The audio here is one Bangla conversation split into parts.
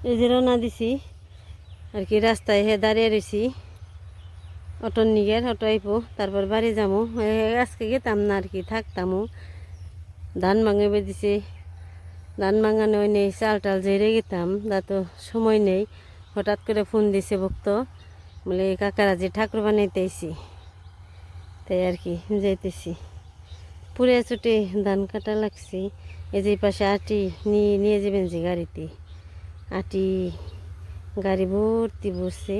এই যে রওনা দিছি আর কি রাস্তায় হে দাঁড়িয়ে রয়েছি অটোর নিগের অটো আইপো তারপর বাড়ি এ, আজকে গেতাম না আর কি থাকতামও ধান ভাঙে বেদিছে ধান ভাঙানো নেই চাল টাল জেরে গেতাম তা তো সময় নেই। হঠাৎ করে ফোন দিছে ভক্ত বলে কাকারা যে ঠাকুর বানাইতে আইছি। তাই আর কি যাইতেছি। পুরে ছুটে ধান কাটা লাগছি। এই যে পাশে আটি নিয়ে নিয়ে যাবেন যে গাড়িতে। আটি গাড়ি ভর্তি বসছে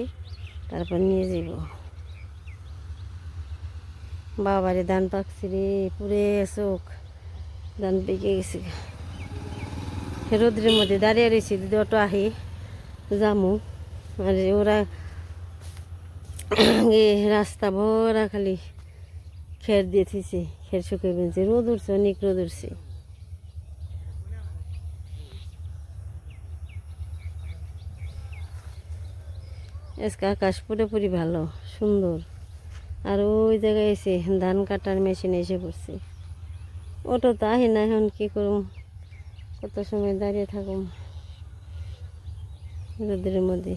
তারপর নিয়ে যাব বাবারে ধান পাকছে রে, পুরে চোখ। ধান পেকে গেছে রোদ্রের মধ্যে দাঁড়িয়ে রয়েছি, যদি অটো আহে, যামু। আর ওরা রাস্তা ভরা খালি, খের দিয়ে থিছে খের শুকিয়ে বেঁচে রোদ উঠছে, অনেক রোদ উঠছে। আজকে আকাশ পুরোপুরি ভালো, সুন্দর। আর ওই জায়গায় এসে ধান কাটার মেশিন এসে পড়ছে। অটো তো আহি না, এখন কী করুম? কত সময় দাঁড়িয়ে থাকুম? রোদের মধ্যে।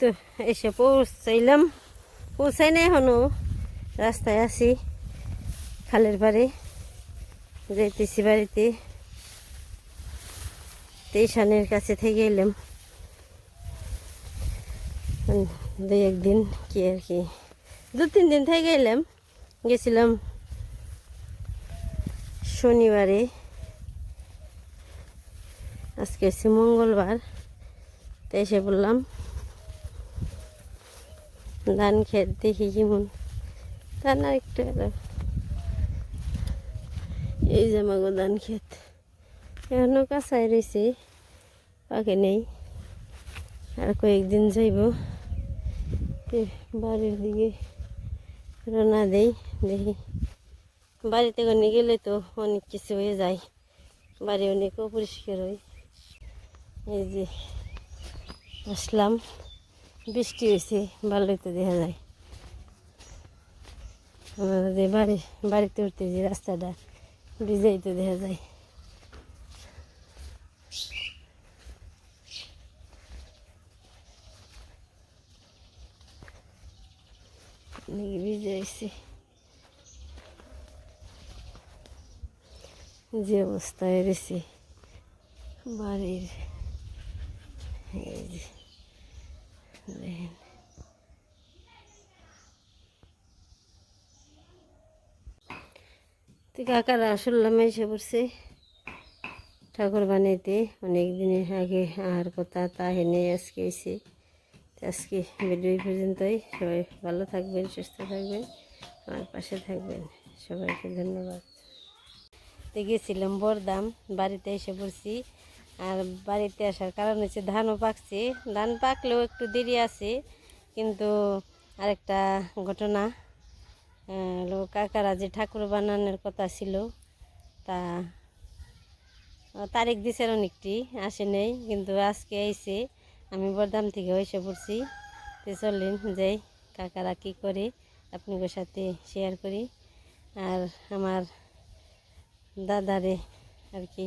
তো এসে পৌঁছাইলাম। পৌঁছাই না এখনও। রাস্তায় আছি, খালের পাড়ে। যাইতেছি বাড়িতে। তেইশানের কাছে থেকে এলাম। দুই একদিন কি আর কি। দু তিন দিন থেকে এলাম। গেছিলাম শনিবারে। আজকে হচ্ছে মঙ্গলবার। তাই এসে বললাম ধান ক্ষেত দেখি কেমন। ধান আর একটু। এই যে আমাগো ধান ক্ষেত এখনও কাঁচাই রয়েছে পাকে নেই। আর কয়েকদিন যাইব। বাড়ির দিকে রওনা দেই, দেখি। বাড়িতে কোনে গেলে তো অনেক কিছু হয়ে যায়। বাড়ি অনেক অপরিষ্কার হয়। এই যে, আসলাম। বৃষ্টি হয়েছে, ভালোই তো দেখা যায়। আমাদের বাড়ি, বাড়িতে উঠতে যে রাস্তাটা, ভিজাই তো দেখা যায়। ভিজে হয়েছে। যে অবস্থায় রয়েছে, বাড়ির এই যে। দেখেন তো কাকারা এসে পড়ছে। ঠাকুর বানাইতে অনেক দিনের আগে আহার কথা তা হেনে আজকে এসে। আজকে ভিডিও পর্যন্তই। সবাই ভালো থাকবেন, সুস্থ থাকবেন, আমার পাশে থাকবেন। সবাইকে ধন্যবাদ। তো গেছিলাম বরদাম, বাড়িতে এসে পড়ছি। আর বাড়িতে আসার কারণ হচ্ছে ধানও পাকছে। ধান পাকলেও একটু দেরি আছে, কিন্তু আরেকটা ঘটনা কাকারা যে ঠাকুর বানানোর কথা ছিল, তা তারিখ দিছে অনেকটি, আসে নেই, কিন্তু আজকে আইসে আমি বরদাম থেকে এসে পড়ছি। তো চললেন যাই, কাকারা কী করে, আপনাদের সাথে শেয়ার করি। আর আমার দাদারে আর কি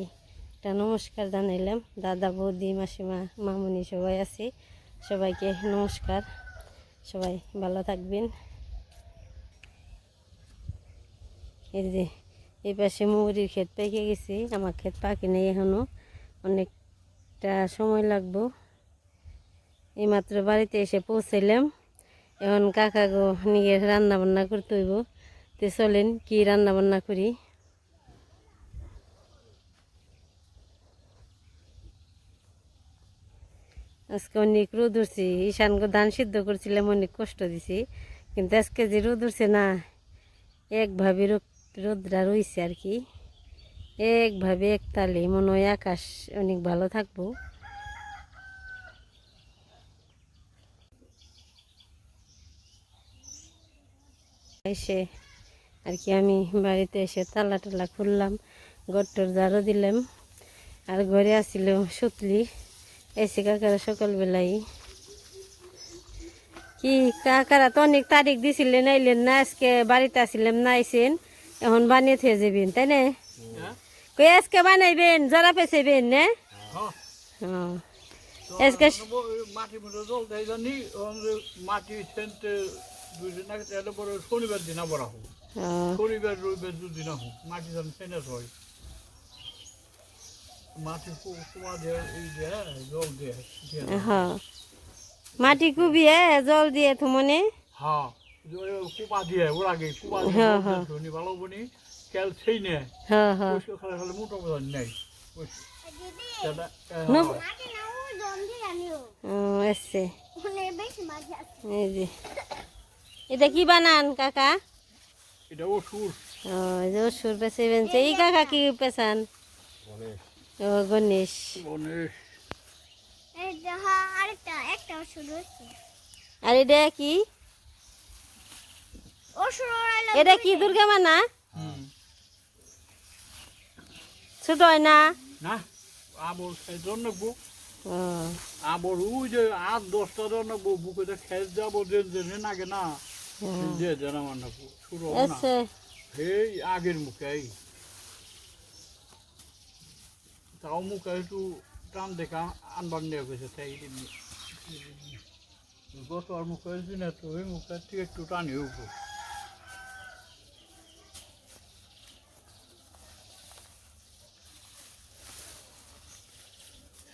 একটা নমস্কার জানাইলাম। দাদা, বৌদি, মাসিমা, মামুনি সবাই আছে। সবাইকে নমস্কার। সবাই ভালো থাকবেন। এই যে, এই পাশে মুগুরির ক্ষেত পেকে গেছি। আমার ক্ষেত পাকে নেই এখনও অনেকটা সময় লাগবো। এইমাত্র বাড়িতে এসে পৌঁছাইলাম। এখন কাকা গো নিয়ে রান্না বান্না করতে হইব। তো চলেন, কি রান্না বান্না করি? আজকে অনেক রোদ উঠছে। ঈশান ধান সিদ্ধ করছিলাম, অনেক কষ্ট দিছি। কিন্তু আজকে যে রোদ উঠছে না, একভাবে রোদ- রোদরা রইছে আর কি। একভাবে এক তালে মনে হয় আকাশ অনেক ভালো থাকব। এসে আর কি আমি বাড়িতে এসে তালা টালা খুললাম, গট্টর জারও দিলাম। আর ঘরে আসছিল সুতলি। এসে কাকারা সকালবেলায়? কি কাকারা তো অনেক তারিখ দিছিলেন আইলেন না আজকে বাড়িতে আসিলাম না আইসেন এখন বানিয়ে থয়ে যাবেন তাই না? কই আজকে বানাইবেন জরা পেঁচাইবেন না? হ্যাঁ। আজকে শনিবার দিন আহ। হ্যাঁ, শনিবার রবিবার দুদিন আহ মাটি যেন সেন্ট হয়। মাটি জল। হ্যাঁ। মাটি কুবিয়ে জল দিয়ে তো মনে? হ্যাঁ কুপা দিয়ে ওর আগে কুপা হ্যাঁ, হ্যাঁ। দিয়ে ভালো বনি কেল সেই নে। হ্যাঁ হ্যাঁ। খালে খালে মোটা বোঝা নেই। সেটা না। হ্যাঁ। ও, এসছে। এই যে। এটা কি বানান কাকা? এটা ওষুধ ও ওষুধ পেছে বেনছে এই কাকা কি পেছান ও গণেশ আর এটা কি? এটা কি দুর্গা মানা? হুম। ছোট হয় না? না আবর জন্য আবর ওই যে আট দশটা জন্য বুকে যে খেস যাব যে যে নাগে না। যে আমার না শুরু না। আগের মুখে এই। তাও মুখে একটু টান দেখা আনবার নিয়ে গেছে তাই গত আর মুখে না তো ওই মুখে থেকে একটু টানি উঠবো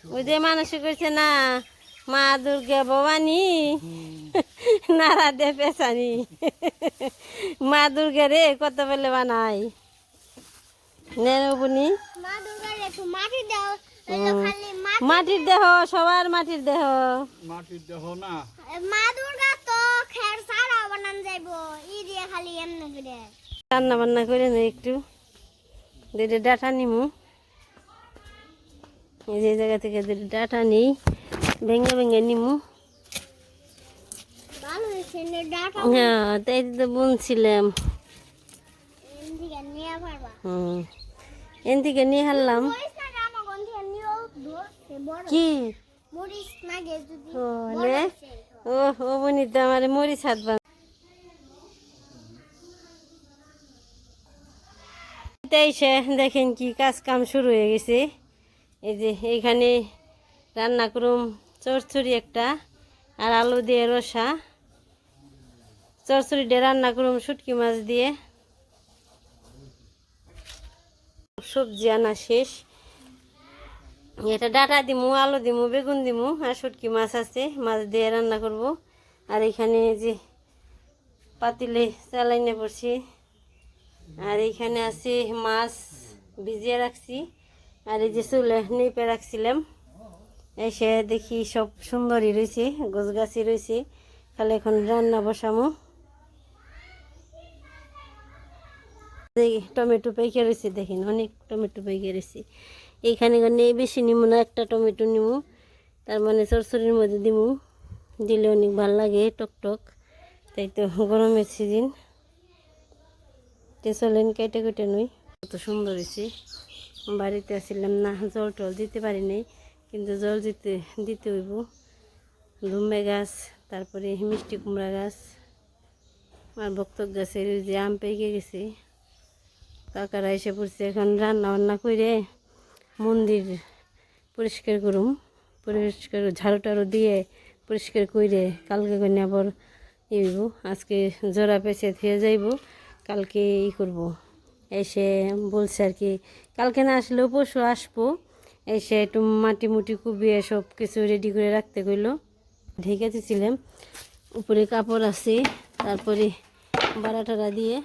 ওই যে মানুষ করছে না মা দুর্গা ভবানী নারা দে পেছানি। মা দুর্গা রে কত বেলে বানাই? নেবনি মাটির দেহ সবার মাটির দেহ। মাটির দেহ না। মা দুর্গা তো খের সারা বানান যাইবো ই দিয়ে খালি এমনি করে। রান্না বান্না করে নে একটু। দুটো ডাটা নিমু। এই যে জায়গা থেকে দুটো ডাটা নিই ভেঙে ভেঙে নিমু। হ্যাঁ তাই তো বুনছিলাম। হুম এন থেকে নিয়ে হারলাম মরিস না গে আমার গন্ধে নিও ধরছে বড় কি? ও। ও আমার মরিচ হাত এসে দেখেন কি কাজ কাম শুরু হয়ে গেছে। এই যে এখানে রান্না করুম চরচড়ি একটা আর আলু দিয়ে রসা। চরচড়ি দিয়ে রান্না করুম শুটকি মাছ দিয়ে। সবজি আনা শেষ। এটা ডাটা দিমু, আলু দিমু, বেগুন দিমু, আর শুটকি মাছ আছে, মাছ দিয়ে রান্না করব। আর এখানে যে পাতিলে চালাইনে পড়ছি আর এইখানে আছে মাছ ভিজিয়ে রাখছি। আর এই যে চুলে নেপে রাখছিলাম। এসে দেখি সব সুন্দরই রয়েছে গাছি রয়েছে। খালি এখন রান্না বসামো। টমেটো পেকে রয়েছে, দেখেন অনেক টমেটো পেকে রয়েছে। এইখানে নেই বেশি নিমু না, একটা টমেটো নিমু, তার মানে সরসরির মধ্যে দিমু। দিলে অনেক ভালো লাগে, টক টক। তাই তো গরমের সিজন চলেন কেটে কেটে নই। কত সুন্দর হয়েছে। বাড়িতে আসছিলাম না, জল টল দিতে পারি নাই, কিন্তু জল দিতে দিতে হইব। ধুমে গাছ, তারপরে মিষ্টি কুমড়া গাছ। আর বক্তক গাছের যে আম পেকে গেছে। কাকারা এসে পড়ছে, এখন রান্না বান্না করে মন্দির পরিষ্কার করুম। পরিষ্কার ঝাড়ু টাড়ু দিয়ে পরিষ্কার করে কালকে করে আবার ই হইব। আজকে জোড়া পেঁচে থিয়ে যাইব, কালকে ই করব। এসে বলছে আর কি, কালকে না আসলেও পশু আসব। এসে একটু মাটি মুটি কুবিয়ে সব কিছু রেডি করে রাখতে কইলো। ঢেকে দিয়েছিলাম উপরে কাপড় আছে, তারপরে বাড়া টাড়া দিয়ে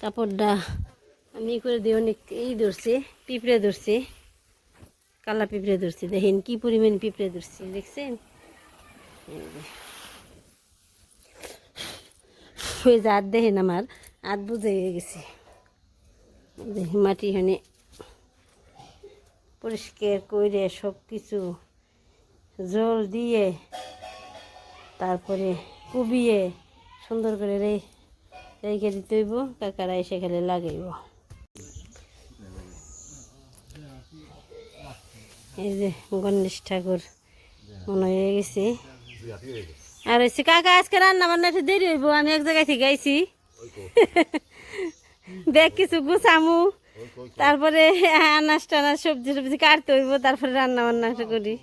কাপড়টা আমি করে দিয়ে অনেক ই ধরছে, পিঁপড়ে ধরছে। কালা পিঁপড়ে ধরছি, দেখেন কি পরিমাণ পিঁপড়ে ধরছি, দেখছেন এই যে। হাত দেখেন আমার হাত বুঝে গেছে দেখি মাটি হানে পরিষ্কার করে সব কিছু জল দিয়ে তারপরে কুবিয়ে সুন্দর করে রে রেখে দিতে হইব, কাকারা এসে খেলে লাগাইব এই যে গণেশ ঠাকুর, মনে হয়ে গেছে। আর হচ্ছে কাকা, আজকে রান্না বান্না একটু দেরি হইব, আমি এক জায়গায় থেকে আইছি। দেখ, কিছু গুছামু। তারপরে আনাজ টানাজ সবজি টবজি কাটতে হইব, তারপরে রান্না বান্না করি।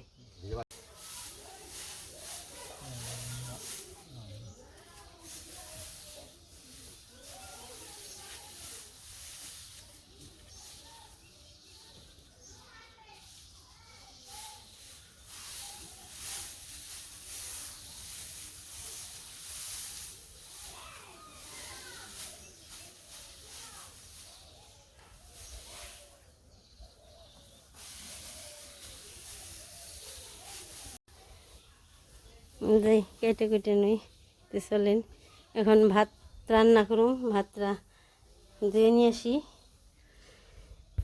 যাই কেটে কেটে নই তো চলেন। এখন ভাত রান্না করুন ভাতটা দিয়ে নিয়ে আসি।